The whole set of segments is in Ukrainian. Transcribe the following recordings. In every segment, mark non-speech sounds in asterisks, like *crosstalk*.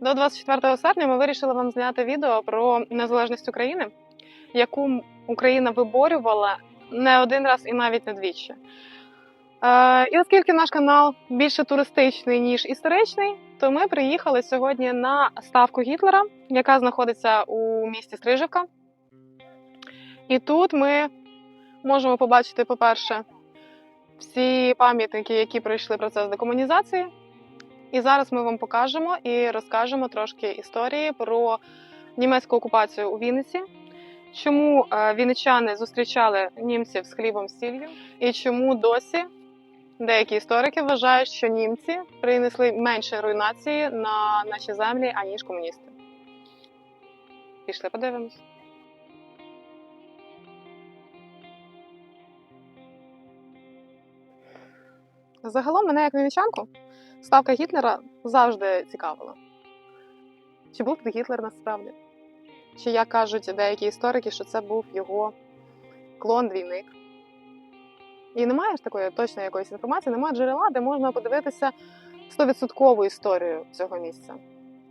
До 24 серпня ми вирішили вам зняти відео про незалежність України, яку Україна виборювала не один раз і навіть не двічі. Е, і оскільки наш канал більше туристичний, ніж історичний, то ми приїхали сьогодні на ставку Гітлера, яка знаходиться у місті Стрижівка. І тут ми можемо побачити, по-перше, всі пам'ятники, які пройшли процес декомунізації. І зараз ми вам покажемо і розкажемо трошки історії про німецьку окупацію у Вінниці, чому е, вінничани зустрічали німців з хлібом сіллю, і чому досі деякі історики вважають, що німці принесли менше руйнації на наші землі, аніж комуністи. Пішли, подивимось. Загалом мене як вінничанку ставка Гітлера завжди цікавила. Чи був це Гітлер насправді? Чи як кажуть деякі історики, що це був його клон-двійник? І немає ж такої точної якоїсь інформації, немає джерела, де можна подивитися 100% історію цього місця.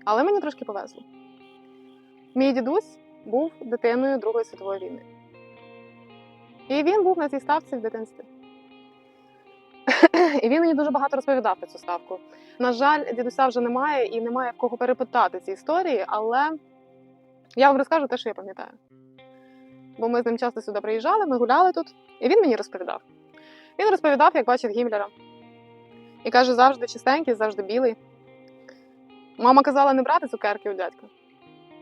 Але мені трошки повезло. Мій дідусь був дитиною Другої світової війни. І він був на цій ставці в дитинстві. *clears throat* І він мені дуже багато розповідав про цю ставку. На жаль, дідуся вже немає і немає в кого перепитати ці історії, але я вам розкажу те, що я пам'ятаю. Бо ми з ним часто сюди приїжджали, ми гуляли тут, і він мені розповідав. Він розповідав, як бачив Гімлера. І каже, завжди чистенький, завжди білий. Мама казала не брати цукерки у дядька.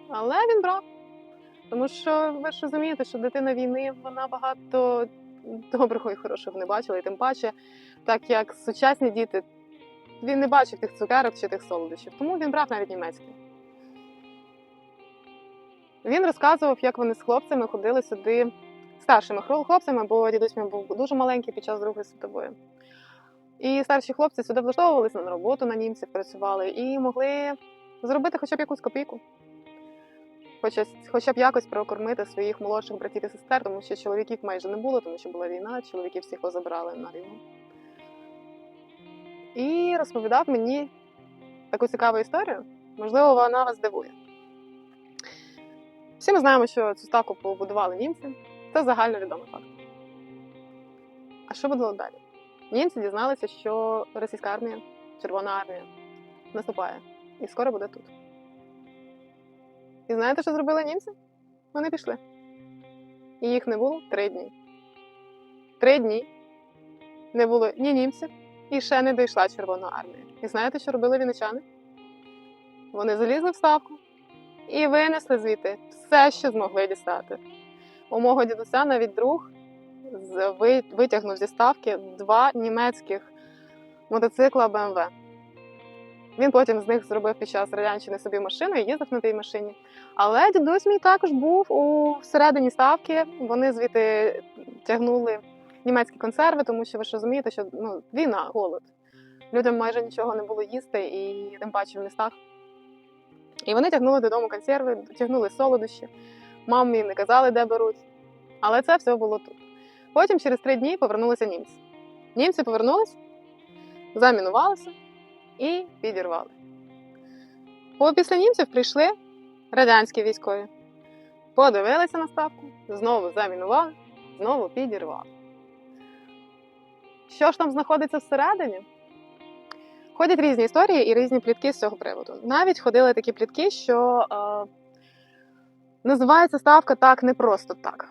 Але він брав. Тому що ви ж розумієте, що дитина війни вона багато доброго і хорошого не бачила, і тим паче, так як сучасні діти, він не бачив тих цукерок чи тих солодощів, тому він брав навіть німецький. Він розказував, як вони з хлопцями ходили сюди старшими хлопцями, бо дідусь мій був дуже маленький під час Другої світової. І старші хлопці сюди влаштовувалися на роботу на німців, працювали і могли зробити хоча б якусь копійку. Хоча, хоча б якось прокормити своїх молодших братів і сестер, тому що чоловіків майже не було, тому що була війна, чоловіків всіх позабрали на війну. І розповідав мені таку цікаву історію. Можливо, вона вас здивує. Всі ми знаємо, що цю ставку побудували німці. Це загальновідомий факт. А що було далі? Німці дізналися, що російська армія, Червона армія наступає і скоро буде тут. І знаєте, що зробили німці? Вони пішли. І їх не було три дні. Три дні не було ні німців, і ще не дійшла Червона армія. І знаєте, що робили вінничани? Вони залізли в ставку і винесли звідти все, що змогли дістати. У мого дідуся навіть друг витягнув зі ставки два німецьких мотоцикла BMW. Він потім з них зробив під час радянщини собі машину і їздив на тій машині. Але дідусь мій також був у всередині ставки. Вони звідти тягнули німецькі консерви, тому що ви ж розумієте, що ну, війна, голод. Людям майже нічого не було їсти, і тим паче в містах. І вони тягнули додому консерви, тягнули солодощі. Мамі не казали, де беруть. Але це все було тут. Потім через три дні повернулися німці. Німці повернулися, замінувалися і підірвали. Бо після німців прийшли радянські військові, подивилися на ставку, знову замінували, знову підірвали. Що ж там знаходиться всередині? Ходять різні історії і різні плітки з цього приводу. Навіть ходили такі плітки, що е, називається ставка так не просто так.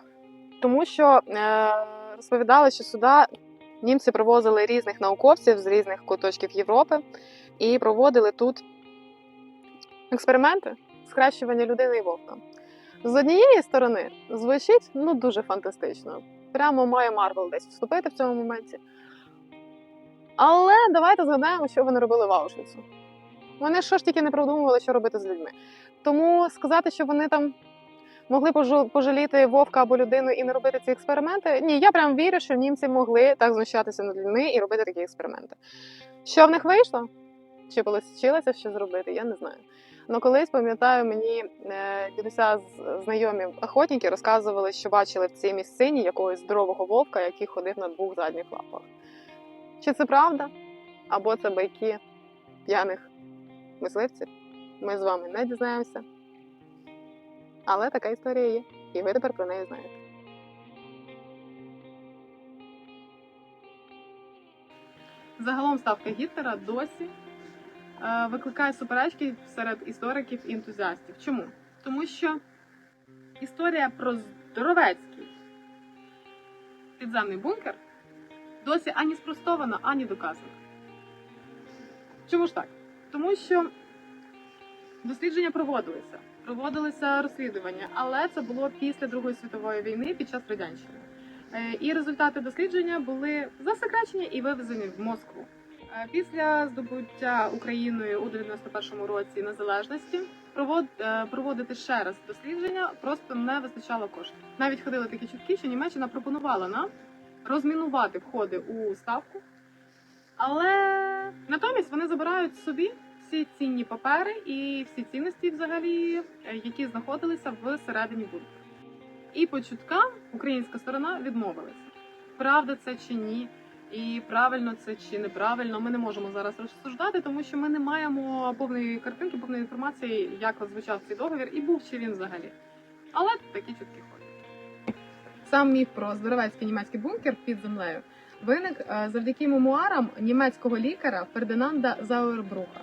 Тому що е, розповідали, що сюди німці привозили різних науковців з різних куточків Європи і проводили тут експерименти схрещування людини і вовка. З однієї сторони звучить ну дуже фантастично. Прямо має Марвел десь вступити в цьому моменті. Але давайте згадаємо, що вони робили в Аушвіцу. Вони що ж тільки не продумували, що робити з людьми. Тому сказати, що вони там могли пожаліти вовка або людину і не робити ці експерименти. Ні, я прям вірю, що німці могли так знущатися над людьми і робити такі експерименти. Що в них вийшло? Чи вийшло що зробити, я не знаю. Ну колись пам'ятаю, мені е, дідуся з- знайомі охотники розказували, що бачили в цій місцині якогось здорового вовка, який ходив на двох задніх лапах. Чи це правда? Або це байки п'яних мисливців? ми з вами не дізнаємося. Але така історія є, і ви тепер про неї знаєте. Загалом ставка Гітлера досі е, викликає суперечки серед істориків і ентузіастів. Чому? Тому що історія про здоровецький підземний бункер досі ані спростована, ані доказана. Чому ж так? Тому що дослідження проводилися, проводилися розслідування, але це було після Другої світової війни під час радянщини. Е, І результати дослідження були засекречені і вивезені в Москву. Е, Після здобуття Україною у 91-му році незалежності е, проводити ще раз дослідження просто не вистачало коштів. Навіть ходили такі чутки, що Німеччина пропонувала нам розмінувати входи у ставку, але натомість вони забирають собі цінні папери і всі цінності, взагалі, е, які знаходилися всередині бункеру. І по чуткам українська сторона відмовилася. Правда це чи ні, і правильно це чи неправильно. Ми не можемо зараз розсуждати, тому що ми не маємо повної картинки, повної інформації, як звучав цей договір, і був чи він взагалі. Але такі чутки ходять. Сам міф про здоровецький німецький бункер під землею виник е, завдяки мемуарам німецького лікаря Фердинанда Зауербруха,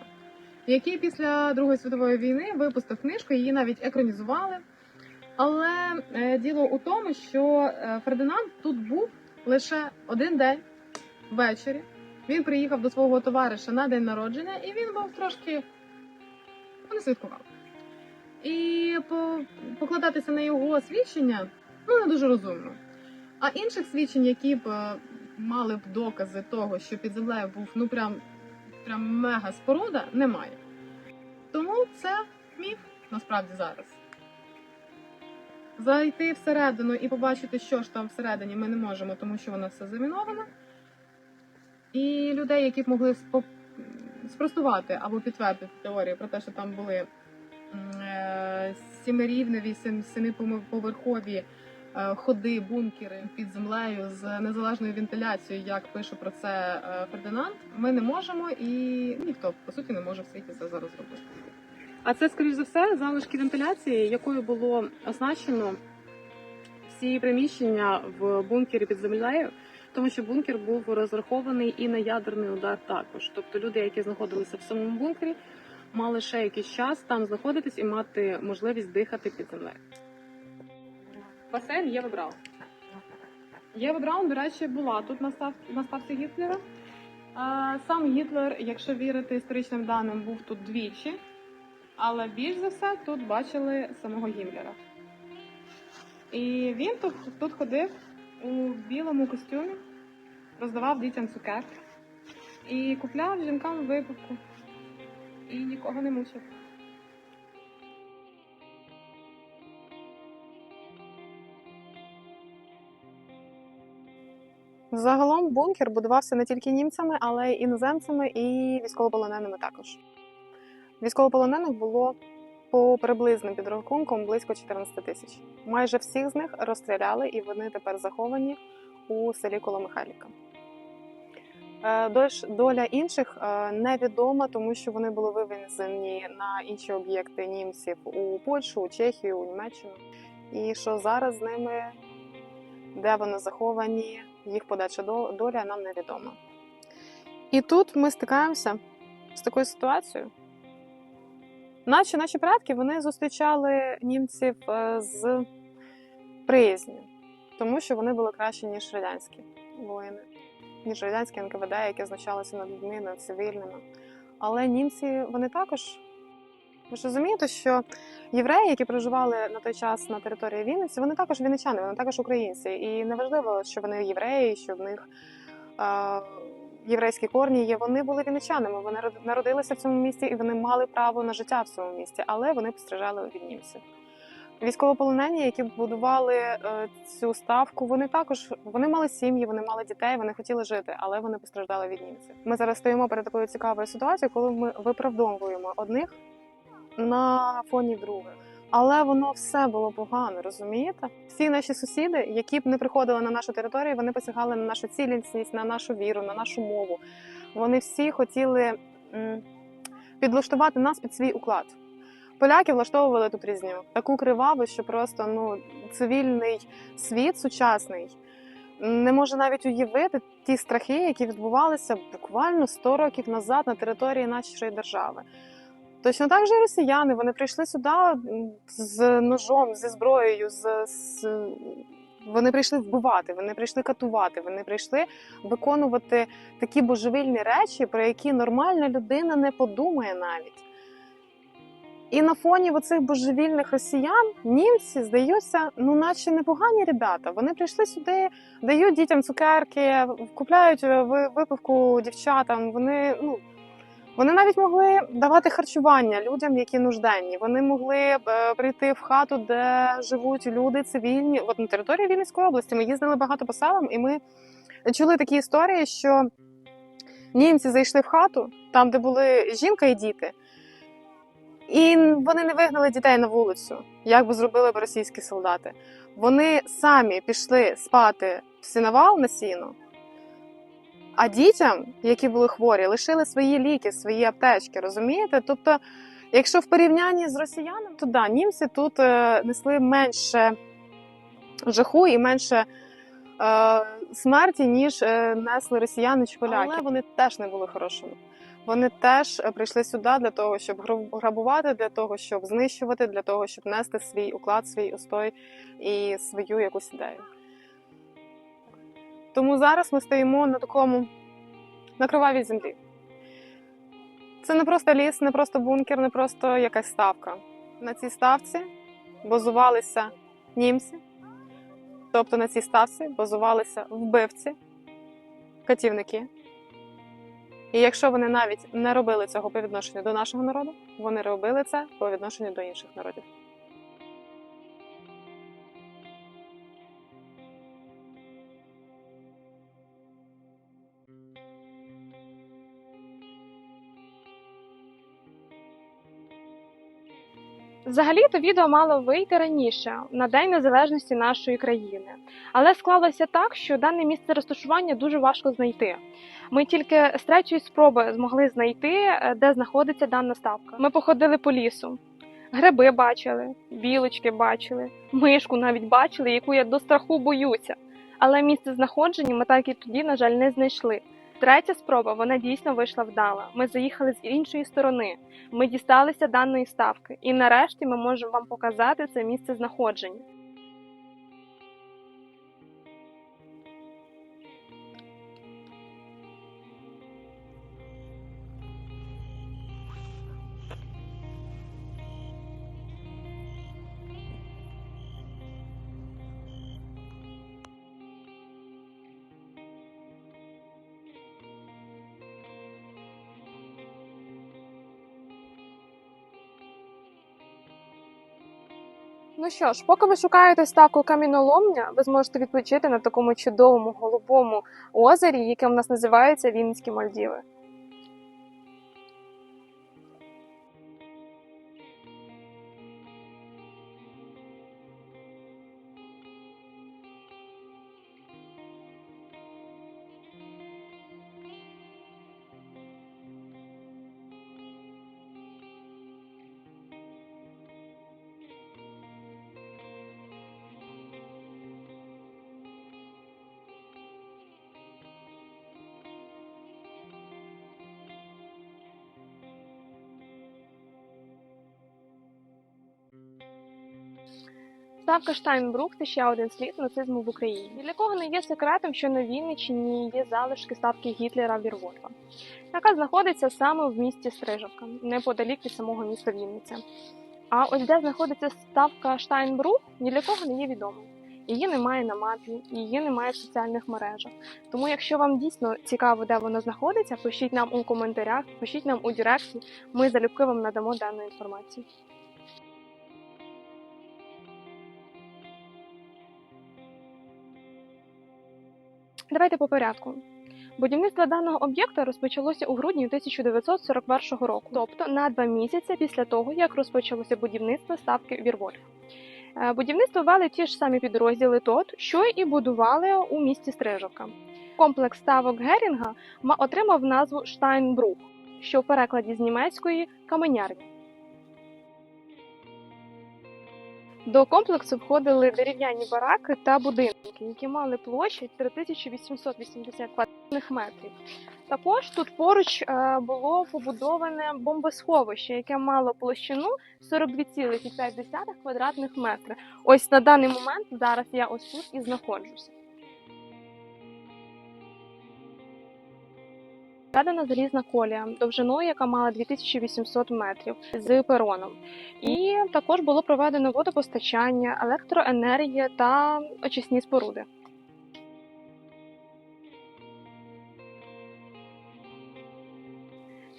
який після Другої світової війни випустив книжку, її навіть екранізували. Але е, діло у тому, що е, Фердинанд тут був лише один день ввечері. Він приїхав до свого товариша на день народження, і він був трошки ну, не святкував. І по, покладатися на його свідчення ну не дуже розумно. А інших свідчень, які б е, мали б докази того, що під землею був ну прям, прям мега споруда, немає. Тому це міф насправді зараз. Зайти всередину і побачити, що ж там всередині, ми не можемо, тому що воно все заміновано. І людей, які б могли спростувати або підтвердити теорію про те, що там були е, сімирівневі, сем- семиповерхові ходи, бункери під землею з незалежною вентиляцією, як пише про це е, Фердинанд, ми не можемо і ніхто по суті не може в світі це зараз зробити. А це, скоріш за все, залишки вентиляції, якою було оснащено всі приміщення в бункері під землею, тому що бункер був розрахований і на ядерний удар також. Тобто люди, які знаходилися в самому бункері, мали ще якийсь час там знаходитись і мати можливість дихати під землею. Басейн Єва Браун. Єва Браун, до речі, була тут на ставці Гітлера. Сам Гітлер, якщо вірити історичним даним, був тут двічі. Але більш за все тут бачили самого Гіммлера. І він тут, тут ходив у білому костюмі, роздавав дітям цукерки і купляв жінкам випивку. І нікого не мучив. Загалом бункер будувався не тільки німцями, але й іноземцями і військовополоненими також. Військовополонених було по приблизним підрахункам близько 14 тисяч. Майже всіх з них розстріляли, і вони тепер заховані у селі коло Михайлівка. Е, Доля інших е, невідома, тому що вони були вивезені на інші об'єкти німців у Польщу, у Чехію, у Німеччину. І що зараз з ними, де вони заховані, їх подальша доля нам невідома. І тут ми стикаємося з такою ситуацією. Наче наші предки вони зустрічали німців е, з приязню, тому що вони були кращі, ніж радянські воїни, ніж радянське НКВД, яке знущалося над людьми, над цивільними. Але німці вони також. Ви ж розумієте, що євреї, які проживали на той час на території Вінниці, вони також вінничани, вони також українці. І неважливо, що вони євреї, що в них е, єврейські корні є. Вони були вінничанами, вони род- народилися в цьому місті і вони мали право на життя в цьому місті, але вони постраждали від німців. Військовополонені, які будували е, цю ставку, вони також вони мали сім'ї, вони мали дітей, вони хотіли жити, але вони постраждали від німців. Ми зараз стоїмо перед такою цікавою ситуацією, коли ми виправдовуємо одних на фоні других. Але воно все було погано, розумієте? Всі наші сусіди, які б не приходили на нашу територію, вони посягали на нашу цілісність, на нашу віру, на нашу мову. Вони всі хотіли підлаштувати нас під свій уклад. Поляки влаштовували тут різню. Таку криваву, що просто ну цивільний світ сучасний не може навіть уявити ті страхи, які відбувалися буквально 100 років назад на території нашої держави. Точно так же і росіяни. Вони прийшли сюди з ножом, зі зброєю, з, з вони прийшли вбивати, вони прийшли катувати, вони прийшли виконувати такі божевільні речі, про які нормальна людина не подумає навіть. І на фоні оцих божевільних росіян німці здаються, ну наче непогані ребята. Вони прийшли сюди, дають дітям цукерки, купляють е, випивку дівчатам. Вони ну. Вони навіть могли давати харчування людям, які нужденні. Вони могли е, прийти в хату, де живуть люди цивільні. От на території Вінницької області ми їздили багато по селам, і ми чули такі історії, що німці зайшли в хату, там, де були жінка і діти, і вони не вигнали дітей на вулицю, як би зробили б російські солдати. Вони самі пішли спати в сіновал на сіно. А дітям, які були хворі, лишили свої ліки, свої аптечки, розумієте? Тобто, якщо в порівнянні з росіянами, то да, німці тут е, несли менше жаху і менше е, смерті, ніж е, несли росіяни чи поляки. Але вони теж не були хорошими. Вони теж е, прийшли сюди для того, щоб граб- грабувати, для того, щоб знищувати, для того, щоб нести свій уклад, свій устой і свою якусь ідею. Тому зараз ми стоїмо на такому на кровавій землі. Це не просто ліс, не просто бункер, не просто якась ставка. На цій ставці базувалися німці, тобто на цій ставці базувалися вбивці, катівники. І якщо вони навіть не робили цього по відношенню до нашого народу, вони робили це по відношенню до інших народів. Взагалі-то відео мало вийти раніше, на День Незалежності нашої країни. Але склалося так, що дане місце розташування дуже важко знайти. Ми тільки з третьої спроби змогли знайти, е, де знаходиться дана ставка. Ми походили по лісу. Гриби бачили, білочки бачили, мишку навіть бачили, яку я до страху боюся. Але місце знаходження ми так і тоді, на жаль, не знайшли. Третя спроба вона дійсно вийшла вдала. Ми заїхали з іншої сторони. Ми дісталися даної ставки, і нарешті ми можемо вам показати це місце знаходження. Ну що ж, поки ви шукаєте стаку каміноломня, ви зможете відпочити на такому чудовому голубому озері, яке в нас називається Вінницькі Мальдіви. Ставка Штайнбрук це ще один слід нацизму в Україні. Ні для кого не є секретом, що на Вінниччині є залишки ставки Гітлера Вірвольфа, яка знаходиться саме в місті Стрижавка, неподалік від самого міста Вінниця. А ось де знаходиться ставка Штайнбрук, ні для кого не є відомо. Її немає на мапі, її немає в соціальних мережах. Тому, якщо вам дійсно цікаво, де вона знаходиться, пишіть нам у коментарях, пишіть нам у Директі. Ми залюбки вам надамо дану інформацію. Давайте по порядку. Будівництво даного об'єкта розпочалося у грудні 1941 року, тобто на два місяці після того, як розпочалося будівництво ставки Вірвольф. Е, Будівництво вели ті ж самі підрозділи ТОТ, що і будували у місті Стрижовка. Комплекс ставок Герінга ма- отримав назву Штайнбрух, що в перекладі з німецької каменярня. До комплексу входили дерев'яні бараки та будинки, які мали площадь 3880 квадратних метрів. Також тут поруч е, було побудоване бомбосховище, яке мало площину 42,5 квадратних метри. Ось на даний момент зараз я ось тут і знаходжуся. Введена залізна колія довжиною, яка мала 2800 метрів з пероном. І також було проведено водопостачання, електроенергія та очисні споруди.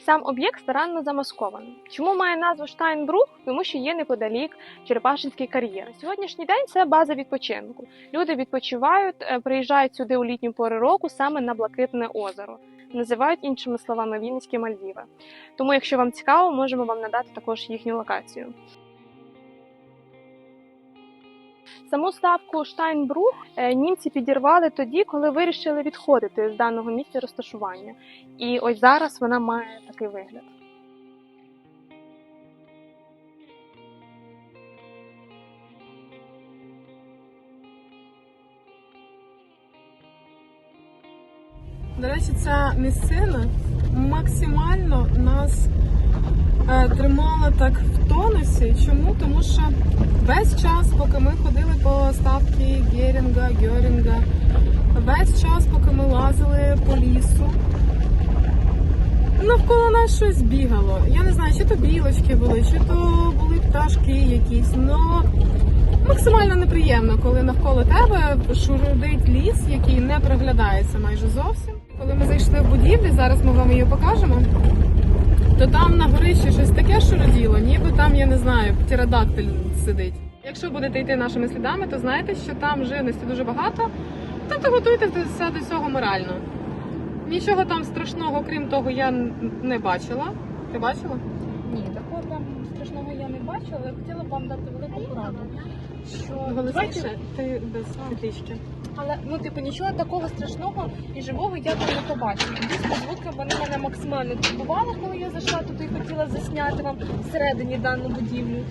Сам об'єкт старанно замаскований. Чому має назву Штайнбрух? Тому що є неподалік Черепашинський кар'єр. Сьогоднішній день це база відпочинку. Люди відпочивають, е, приїжджають сюди у літню пору року саме на Блакитне озеро. Називають іншими словами Вінницькі Мальдіви. Тому, якщо вам цікаво, можемо вам надати також їхню локацію. Саму ставку Штайнбрух е, німці підірвали тоді, коли вирішили відходити з даного місця розташування. І ось зараз вона має такий вигляд. До речі, ця місцина максимально нас е, тримала так в тонусі. Чому? Тому що весь час, поки ми ходили по ставці Герінга, Гьорінга, весь час, поки ми лазили по лісу, навколо нас щось бігало. Я не знаю, чи то білочки були, чи то були пташки якісь. Ну максимально неприємно, коли навколо тебе шурудить ліс, який не проглядається майже зовсім. Коли ми зайшли в будівлі, зараз ми вам її покажемо. То там на горищі щось таке шуруділо, ніби там, я не знаю, птеродактиль сидить. Якщо будете йти нашими слідами, то знаєте, що там живності дуже багато, тобто готуйтеся до цього морально. Нічого там страшного, крім того, я не бачила. Ти бачила? Ні, такого прям страшного я не бачила, але хотіла б вам дати велику пораду. Що Голосніше, ти без світлішки. Але ну типу нічого такого страшного і живого я там не побачила. Дійсно, звуки вони мене максимально турбували, коли я зайшла туди і хотіла засняти вам всередині дану будівлю.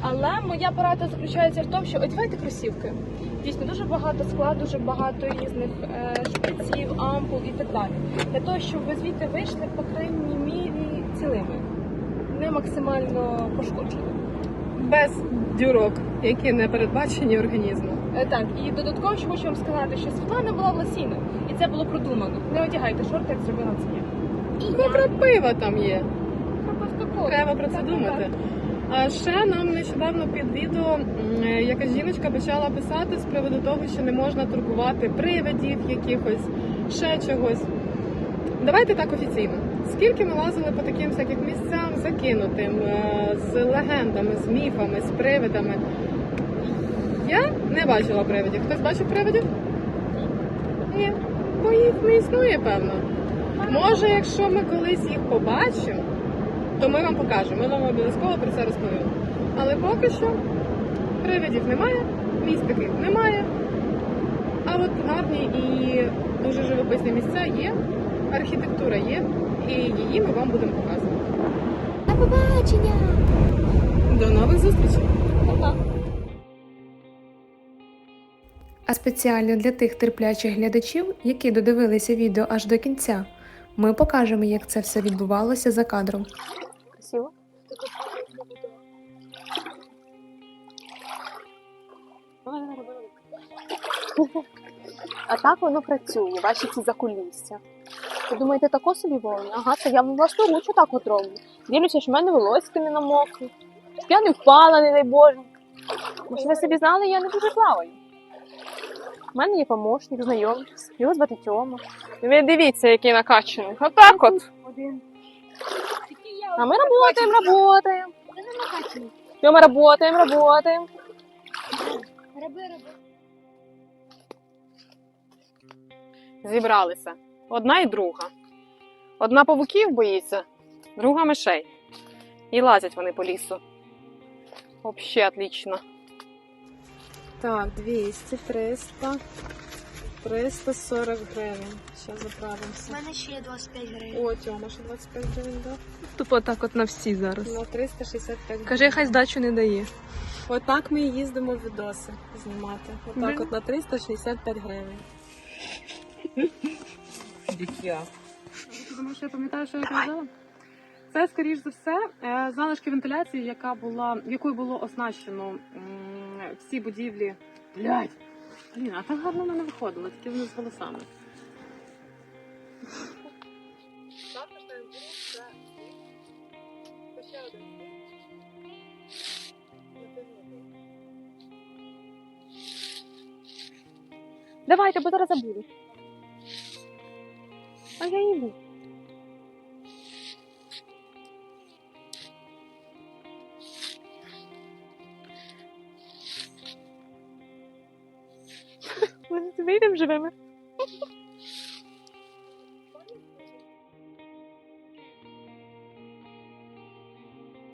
Але моя порада заключається в тому, що одягайте кросівки. Дійсно, дуже багато скла, дуже багато різних е, шприців, ампул і так далі. Для того, щоб ви звідти вийшли, по крайній мірі, цілими, не максимально пошкоджені. Без дюрок, які не передбачені організмом. Е, Так, і додатково ще хочу вам сказати, що Світлана була в і це було продумано. Не одягайте шорти, як зробила це я. Ну, крапива там є. Просто Треба про це думати. А ще нам нещодавно під відео е, якась жіночка почала писати з приводу того, що не можна турбувати привидів якихось, ще чогось. Давайте так офіційно. Скільки ми лазили по таким всяких місцям закинутим, е, з легендами, з міфами, з привидами. Я не бачила привидів. Хтось бачив привидів? Ні. Бо їх не існує, певно. Може, якщо ми колись їх побачимо, то ми вам покажемо. Ми вам обов'язково про це розповімо. Але поки що привидів немає, містики немає. А от гарні і дуже живописні місця є, архітектура є, і її ми вам будемо показувати. До побачення! До нових зустрічей! А спеціально для тих терплячих глядачів, які додивилися відео аж до кінця, ми покажемо, як це все відбувалося за кадром. Красиво. А так воно працює, ваші ці закулісся. Ви думаєте, тако собі волні? Ага, це я власноручно так от роблю. Дивлюся, що в мене волоски не намокли. Я не впала, не дай Боже. Може, ви собі знали, я не дуже плаваю. У мене є помощник, знайомтесь. Його звати Тьома. Ви дивіться, який накачаний. Отак от. А ми работаем, работаем. Тёма, работаем, работаем. Раби, раби. Зібралися. Одна і друга. Одна павуків боїться, друга мишей. І лазять вони по лісу. Вообще отлично. Так, 200, 300, 340 гривень. Ще У мене ще є 25 гривень. О, Тьома, ще 25 гривень дав. Тупо так от на всі зараз. На 365 гривень. Кажи, хай здачу не дає. Отак ми і їздимо відоси знімати. Отак от на 365 гривень. Дитя. Тому що я пам'ятаю, що я казала. Це, скоріш за все, е, залишки вентиляції, яка була, якою було оснащено всі будівлі. Блять! Блін, а так гарно мене виходило, тільки вони з голосами. Давайте, бо зараз забуду. А я їду. Ми вийдемо живими.